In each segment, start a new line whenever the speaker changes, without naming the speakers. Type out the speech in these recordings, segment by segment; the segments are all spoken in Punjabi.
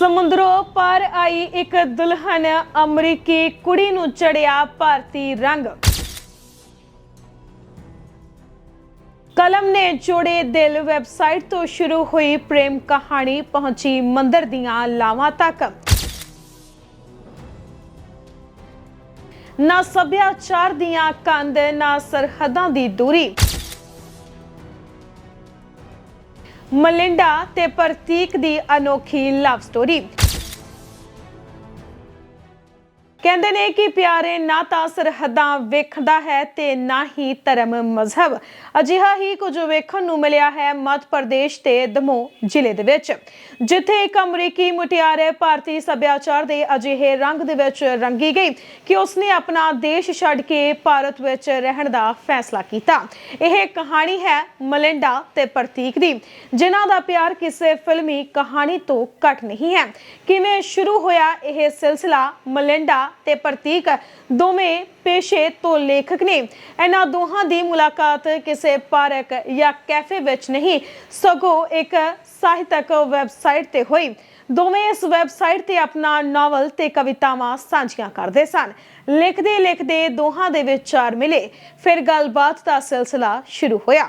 ਸਮੁੰਦਰੋਂ ਪਾਰ ਆਈ ਇੱਕ ਦੁਲਹਨ ਅਮਰੀਕੀ ਕੁੜੀ ਨੂੰ ਚੜਿਆ ਭਾਰਤੀ ਰੰਗ। ਕਲਮ ਨੇ ਜੋੜੇ ਦਿਲ ਵੈਬਸਾਈਟ ਤੋਂ ਸ਼ੁਰੂ ਹੋਈ ਪ੍ਰੇਮ ਕਹਾਣੀ ਪਹੁੰਚੀ ਮੰਦਰ ਦੀਆਂ ਲਾਵਾਂ ਤੱਕ। ਨਾ ਸੱਭਿਆਚਾਰ ਦੀਆਂ ਕੰਧ, ਨਾ ਸਰਹੱਦਾਂ ਦੀ ਦੂਰੀ। ਮਲਿੰਡਾ ਤੇ ਪ੍ਰਤੀਕ ਦੀ ਅਨੋਖੀ ਲਵ ਸਟੋਰੀ ਕਹਿੰਦੇ ਨੇ ਕਿ ਪਿਆਰੇ ਨਾ ਤਾਂ ਸਰਹੱਦਾਂ ਵੇਖਦਾ ਹੈ ਤੇ ਨਾ ਹੀ ਧਰਮ ਮਜ਼ਹਬ। ਅਜਿਹਾ ਹੀ ਕੁਝ ਵੇਖਣ ਨੂੰ ਮਿਲਿਆ ਹੈ ਮੱਧ ਪ੍ਰਦੇਸ਼ ਤੇ ਦਮੋਹ ਜ਼ਿਲ੍ਹੇ ਦੇ ਵਿੱਚ। ਜਿੱਥੇ ਇੱਕ ਅਮਰੀਕੀ ਮੁਟਿਆਰੇ ਭਾਰਤੀ ਸੱਭਿਆਚਾਰ ਦੇ ਅਜਿਹੇ ਰੰਗ ਦੇ ਵਿੱਚ ਰੰਗੀ ਗਈ ਕਿ ਉਸਨੇ ਆਪਣਾ ਦੇਸ਼ ਛੱਡ ਕੇ ਭਾਰਤ ਵਿੱਚ ਰਹਿਣ ਦਾ ਫੈਸਲਾ ਕੀਤਾ। ਇਹ ਕਹਾਣੀ ਹੈ ਮਲਿੰਡਾ ਤੇ ਪ੍ਰਤੀਕ ਦੀ, ਜਿਨ੍ਹਾਂ ਦਾ ਪਿਆਰ ਕਿਸੇ ਫਿਲਮੀ ਕਹਾਣੀ ਤੋਂ ਘੱਟ ਨਹੀਂ ਹੈ। ਕਿਵੇਂ ਸ਼ੁਰੂ ਹੋਇਆ ਇਹ ਸਿਲਸਿਲਾ ਮਲਿੰਡਾ ਤੇ ਪ੍ਰਤੀਕ ਦੋਵੇਂ ਪੇਸ਼ੇ ਤੋਂ ਲੇਖਕ ਨੇ। ਇਹਨਾਂ ਦੋਹਾਂ ਦੀ ਮੁਲਾਕਾਤ ਕਿਸੇ ਪਾਰਕ ਜਾਂ ਕੈਫੇ ਵਿੱਚ ਨਹੀਂ, ਸਗੋਂ ਇੱਕ ਸਾਹਿਤਕ ਵੈਬਸਾਈਟ ਤੇ ਹੋਈ। ਦੋਵੇਂ ਇਸ ਵੈਬਸਾਈਟ ਤੇ ਆਪਣਾ ਨਾਵਲ ਤੇ ਕਵਿਤਾਵਾਂ ਸਾਂਝੀਆਂ ਕਰਦੇ ਸਨ। ਲਿਖਦੇ ਲਿਖਦੇ ਦੋਹਾਂ ਦੇ ਵਿਚਾਰ ਮਿਲੇ। ਫਿਰ ਗੱਲਬਾਤ ਦਾ ਸਿਲਸਿਲਾ ਸ਼ੁਰੂ ਹੋਇਆ।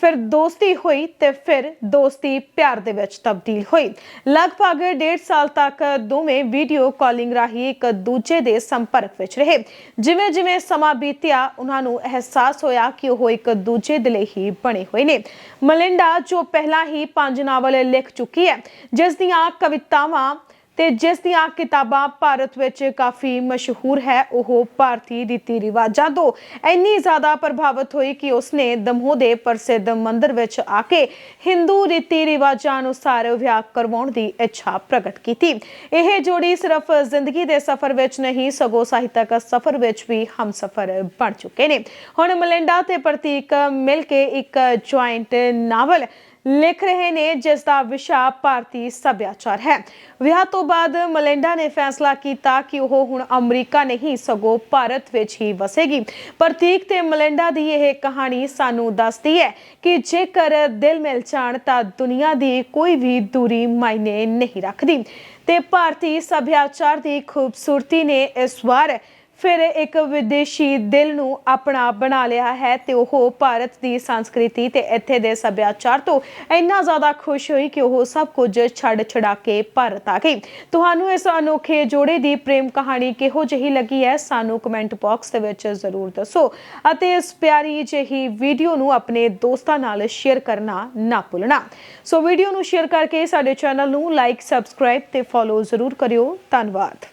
ਫਿਰ ਦੋਸਤੀ ਹੋਈ ਤੇ ਫਿਰ ਦੋਸਤੀ ਪਿਆਰ ਦੇ ਵਿੱਚ ਤਬਦੀਲ ਹੋਈ। ਲਗਭਗ ਡੇਢ ਸਾਲ ਤੱਕ ਦੋਵੇਂ ਵੀਡੀਓ ਕਾਲਿੰਗ ਰਾਹੀਂ ਇੱਕ ਦੂਜੇ ਦੇ ਸੰਪਰਕ ਵਿੱਚ ਰਹੇ। ਜਿਵੇਂ ਜਿਵੇਂ ਸਮਾਂ ਬੀਤਿਆ, ਉਹਨਾਂ ਨੂੰ ਅਹਿਸਾਸ ਹੋਇਆ ਕਿ ਉਹ ਇੱਕ ਦੂਜੇ ਦੇ ਲਈ ਹੀ ਬਣੇ ਹੋਏ ਨੇ। ਮਲਿੰਡਾ, ਜੋ ਪਹਿਲਾਂ ਹੀ ਪੰਜ ਨਾਵਲ ਲਿਖ ਚੁੱਕੀ ਹੈ, ਜਿਸ ਦੀਆਂ ਕਵਿਤਾਵਾਂ ਤੇ ਜਿਸ ਦੀਆਂ ਕਿਤਾਬਾਂ ਭਾਰਤ ਵਿੱਚ ਕਾਫੀ ਮਸ਼ਹੂਰ ਹੈ, ਉਹ ਭਾਰਤੀ ਰੀਤੀ ਰਿਵਾਜਾਂ ਤੋਂ ਇੰਨੀ ਜ਼ਿਆਦਾ ਪ੍ਰਭਾਵਿਤ ਹੋਈ ਕਿ ਉਸਨੇ ਦਮੋਹ ਦੇ ਪ੍ਰਸਿੱਧ ਮੰਦਿਰ ਵਿੱਚ ਆ ਕੇ ਹਿੰਦੂ ਰੀਤੀ ਰਿਵਾਜਾਂ ਅਨੁਸਾਰ ਵਿਆਹ ਕਰਵਾਉਣ ਦੀ ਇੱਛਾ ਪ੍ਰਗਟ ਕੀਤੀ। ਇਹ ਜੋੜੀ ਸਿਰਫ ਜ਼ਿੰਦਗੀ ਦੇ ਸਫ਼ਰ ਵਿੱਚ ਨਹੀਂ, ਸਗੋਂ ਸਾਹਿਤਕ ਸਫ਼ਰ ਵਿੱਚ ਵੀ ਹਮਸਫ਼ਰ ਬਣ ਚੁੱਕੇ ਨੇ। ਹੁਣ ਮਲਿੰਡਾ ਤੇ ਪ੍ਰਤੀਕ ਮਿਲ ਕੇ ਇੱਕ ਜੁਆਇੰਟ ਨਾਵਲ ਲਿਖ ਰਹੇ ਨੇ, ਜਿਸ ਦਾ ਵਿਸ਼ਾ ਭਾਰਤੀ ਸੱਭਿਆਚਾਰ ਹੈ। ਵਿਆਹ ਤੋਂ ਬਾਅਦ ਮਲਿੰਡਾ ਨੇ ਫੈਸਲਾ ਕੀਤਾ ਕਿ ਉਹ ਹੁਣ ਅਮਰੀਕਾ ਨਹੀਂ, ਸਗੋਂ ਭਾਰਤ ਵਿੱਚ ਹੀ ਵਸੇਗੀ। ਪ੍ਰਤੀਕ ਤੇ ਮਲਿੰਡਾ ਦੀ ਇਹ ਕਹਾਣੀ ਸਾਨੂੰ ਦੱਸਦੀ ਹੈ ਕਿ ਜੇਕਰ ਦਿਲ ਮਿਲ ਜਾਣ ਤਾਂ ਦੁਨੀਆ ਦੀ ਕੋਈ ਵੀ ਦੂਰੀ ਮਾਇਨੇ ਨਹੀਂ ਰੱਖਦੀ। ਤੇ ਭਾਰਤੀ ਸੱਭਿਆਚਾਰ ਦੀ ਖੂਬਸੂਰਤੀ ਨੇ ਇਸ ਵਾਰ ਫਿਰ ਇੱਕ ਵਿਦੇਸ਼ੀ ਦਿਲ ਨੂੰ ਆਪਣਾ ਬਣਾ ਲਿਆ ਹੈ ਤੇ ਉਹ ਭਾਰਤ ਦੀ ਸੰਸਕ੍ਰਿਤੀ ਤੇ ਇੱਥੇ ਦੇ ਸੱਭਿਆਚਾਰ ਤੋਂ ਇੰਨਾ ਜ਼ਿਆਦਾ ਖੁਸ਼ ਹੋਈ ਕਿ ਉਹ ਸਭ ਕੁਝ ਛੱਡ ਛਡਾ ਕੇ ਭਾਰਤ ਆ ਗਈ। ਤੁਹਾਨੂੰ ਇਸ ਅਨੋਖੇ ਜੋੜੇ ਦੀ ਪ੍ਰੇਮ ਕਹਾਣੀ ਕਿਹੋ ਜਿਹੀ ਲੱਗੀ ਹੈ, ਸਾਨੂੰ ਕਮੈਂਟ ਬਾਕਸ ਦੇ ਵਿੱਚ ਜ਼ਰੂਰ ਦੱਸੋ ਅਤੇ ਇਸ ਪਿਆਰੀ ਜਿਹੀ ਵੀਡੀਓ ਨੂੰ ਆਪਣੇ ਦੋਸਤਾਂ ਨਾਲ ਸ਼ੇਅਰ ਕਰਨਾ ਨਾ ਭੁੱਲਣਾ। ਸੋ ਵੀਡੀਓ ਨੂੰ ਸ਼ੇਅਰ ਕਰਕੇ ਸਾਡੇ ਚੈਨਲ ਨੂੰ ਲਾਈਕ, ਸਬਸਕ੍ਰਾਈਬ ਤੇ ਫੋਲੋ ਜ਼ਰੂਰ ਕਰਿਓ। ਧੰਨਵਾਦ।